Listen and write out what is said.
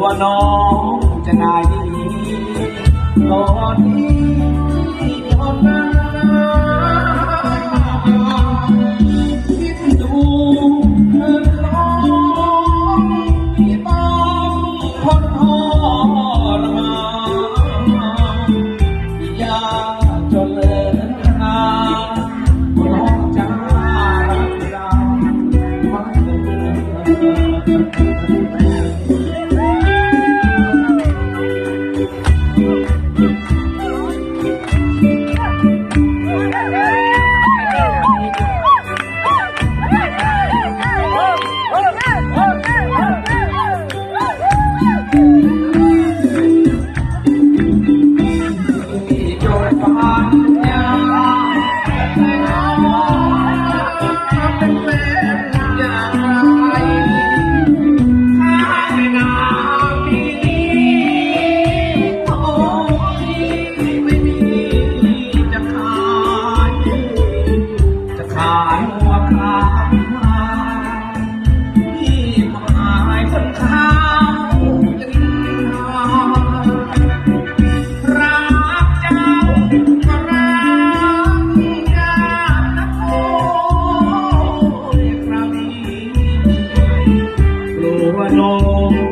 วน้องจะนายดีตอนนี้ตนนั้คิดดูเงินน้องที่ต้องทนทรมานยากจนเลินนาน้องจักเรา me, humano